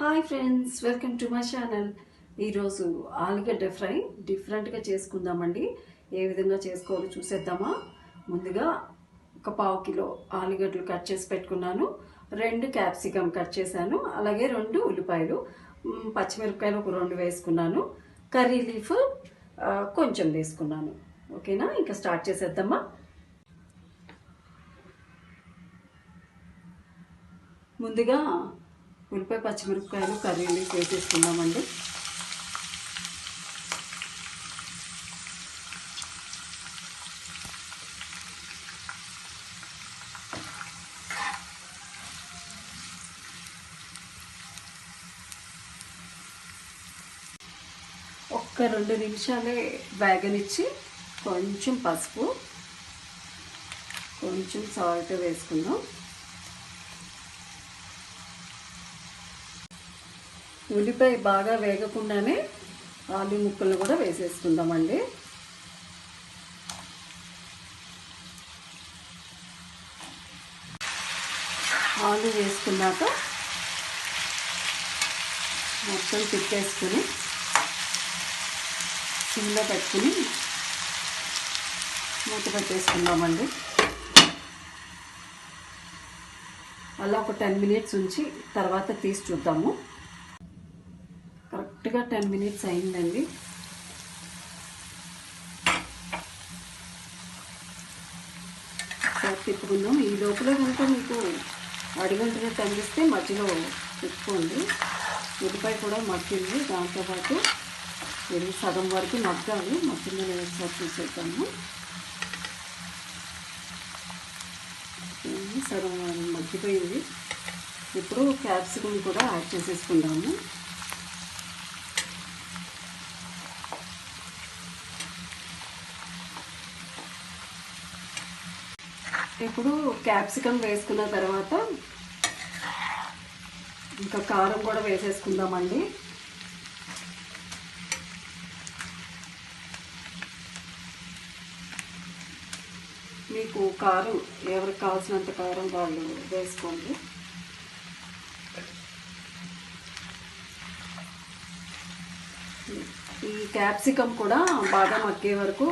Hi friends welcome to my channel ఈరోజు ఆలుగడ్డ fry డిఫరెంట్గా చేసుకుందామండి. ఏ విధంగా చేసుకోవాలో చూసేద్దామా? ముందుగా ఒక పావు కిలో ఆలుగడ్డలు కట్ చేసి పెట్టుకున్నాను. రెండు క్యాప్సికమ్ కట్ చేశాను. అలాగే రెండు ఉల్లిపాయలు. పచ్చిమిరపకాయలు ఒక రెండు వేసుకున్నాను. కర్రీ లీఫ్ కొంచెం వేసుకున్నాను. ఓకేనా? ఇంకా స్టార్ట్ చేసేద్దామా? ముందుగా ఉల్లిపాయ పచ్చిమిరపకాయలు కర్రీలు వేసేసుకుందామండి ఒక్క రెండు నిమిషాలే వేగనిచ్చి కొంచెం పసుపు కొంచెం సాల్ట్ వేసుకుందాం. ఉల్లిపాయ బాగా వేగకుండానే ఆలు ముక్కలు కూడా వేసేసుకుందామండి. ఆలు వేసుకున్నాక మొత్తం తిప్పేసుకొని సిమ్లో పెట్టుకుని మూత పెట్టేసుకుందామండి. అలా ఒక టెన్ మినిట్స్ ఉంచి తర్వాత తీసి చూద్దాము. కరెక్ట్గా టెన్ మినిట్స్ అయిందండి. ఒకసారి తిప్పుకుందాం. ఈ లోపల కనుక మీకు అడిగంటినట్టు తగ్గిస్తే మధ్యలో తిప్పుకోండి ఉల్లిపాయ కూడా మగ్గింది. దాంతోపాటు ఇది సగం వరకు మగ్గాలి. మగ్గిందో నేను ఒకసారి చూసేద్దాము. సగం మగ్గిపోయింది. ఇప్పుడు క్యాప్సికమ్ కూడా యాడ్ చేసేసుకుందాము. ఇప్పుడు క్యాప్సికమ్ వేసుకున్న తర్వాత ఇంకా కారం కూడా వేసేసుకుందామండి. మీకు కారం ఎవరికి కావాల్సినంత కారం వాళ్ళు వేసుకోండి. ఈ క్యాప్సికమ్ కూడా బాగా మగ్గే వరకు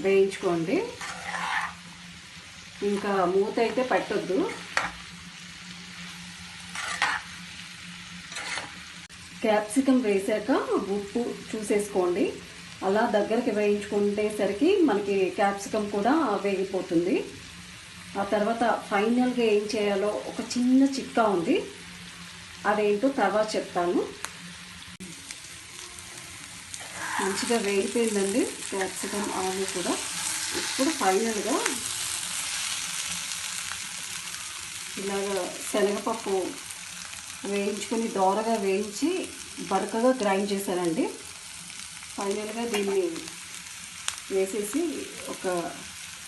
వేయించుకోండి. ఇంకా మూత అయితే పెట్టొద్దు. క్యాప్సికమ్ వేసాక ఉప్పు చూసేసుకోండి. అలా దగ్గరికి వేయించుకుంటేసరికి మనకి క్యాప్సికమ్ కూడా వేగిపోతుంది. ఆ తర్వాత ఫైనల్గా ఏం చేయాలో ఒక చిన్న చిట్కా ఉంది. అదేంటో తర్వాత చెప్తాను. మంచిగా వేగిపోయిందండి. క్యాప్సికమ్ ఆలు కూడా. ఇప్పుడు ఫైనల్గా ఇలాగ శనగపప్పు వేయించుకొని దోరగా వేయించి బరకగా గ్రైండ్ చేశానండి. ఫైనల్గా దీన్ని వేసేసి ఒక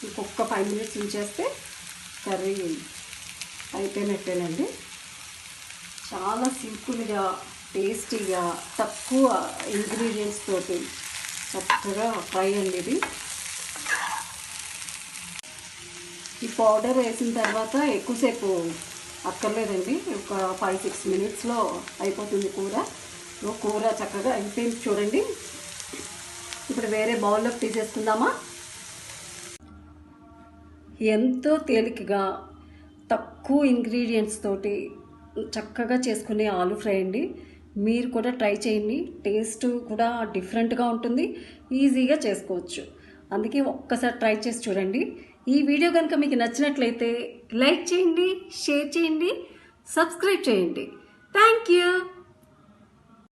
ఇంకొక ఫైవ్ మినిట్స్ ఉంచేస్తే కర్రీ అయిపోయినట్టేనండి. చాలా సింపుల్గా టేస్టీగా తక్కువ ఇంగ్రీడియంట్స్ తోటి చక్కగా ఫ్రై అండి ఇది. ఈ పౌడర్ వేసిన తర్వాత ఎక్కువసేపు అక్కర్లేదండి. ఒక ఫైవ్ సిక్స్ మినిట్స్లో అయిపోతుంది కూర. కూర చక్కగా అయిపోయింది చూడండి. ఇప్పుడు వేరే బౌల్లోకి తీసేసుకుందామా? ఎంతో తేలికగా తక్కువ ఇంగ్రీడియంట్స్ తోటి చక్కగా చేసుకునే ఆలు ఫ్రై అండి. మీరు కూడా ట్రై చేయండి. టేస్ట్ కూడా డిఫరెంట్గా ఉంటుంది. ఈజీగా చేసుకోవచ్చు. అందుకే ఒక్కసారి ట్రై చేసి చూడండి. ఈ వీడియో కనుక మీకు నచ్చినట్లయితే లైక్ చేయండి షేర్ చేయండి సబ్స్క్రైబ్ చేయండి. Thank you.